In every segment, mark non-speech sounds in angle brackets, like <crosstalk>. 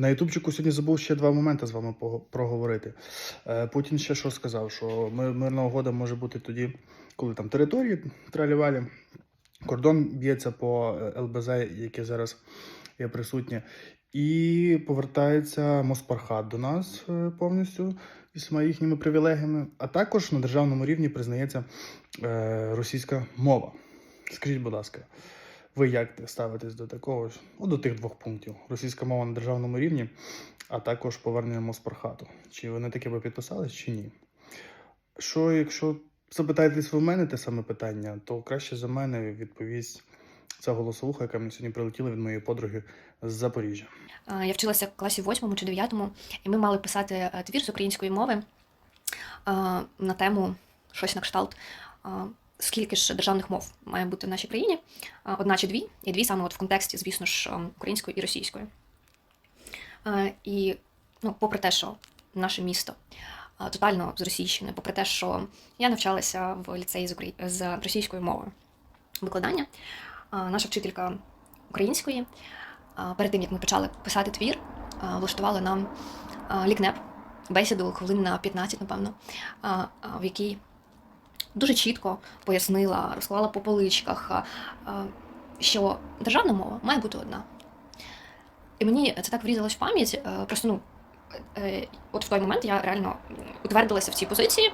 На Ютубчику сьогодні забув ще два моменти з вами проговорити. Е, Путін ще що сказав, що мирна угода може бути тоді, коли там території тралівалі, кордон б'ється по е, ЛБЗ, яке зараз є присутнє, і повертається Моспархат до нас е, повністю своїми їхніми привілегіями, а також на державному рівні признається російська мова. Скажіть, будь ласка, ви як ставитесь до такого ж? Ну, до тих двох пунктів: російська мова на державному рівні, а також повернення Моспархату. Чи ви на таке би підписались, чи ні? Що, якщо запитаєтесь ви в мене те саме питання, то краще за мене відповість ця голосовуха, яка мені сьогодні прилетіла від моєї подруги з Запоріжжя. Я вчилася в класі 8 чи 9, і ми мали писати е, твір з української мови на тему щось на кшталт. Скільки ж державних мов має бути в нашій країні? Одна чи дві, і дві саме от в контексті, звісно ж, е, української і російської. Е, І ну, попри те, що наше місто е, тотально з російщини, попри те, що я навчалася в ліцеї з, украї... з російською мовою викладання, е, наша вчителька української перед тим як ми почали писати твір, а, влаштували нам лікнеп, бесіду хвилин на 15, напевно, в якій дуже чітко пояснила, розклала по поличках, що державна мова має бути одна. І мені це так врізалось в пам'ять. е, Просто ну, е, от в той момент я реально утвердилася в цій позиції.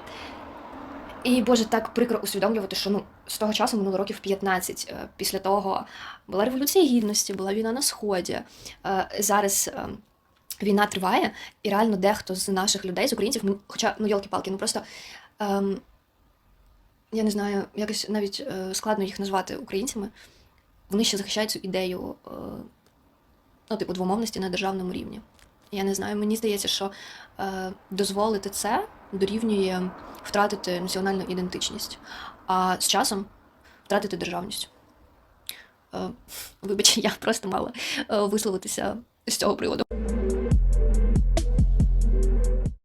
І Боже, так прикро усвідомлювати, що ну з того часу минуло років 15. Е, Після того була революція гідності, була війна на сході. Зараз війна триває, і реально дехто з наших людей, з українців, хоча ну йолки-палки, ну просто ем, я не знаю, якось навіть е, складно їх назвати українцями. Вони ще захищають цю ідею е, ну, типу, двомовності на державному рівні. Я не знаю, мені здається, що е, дозволити це дорівнює втратити національну ідентичність, а з часом втратити державність. Е, вибач, <laughs> я просто мала висловитися з цього приводу.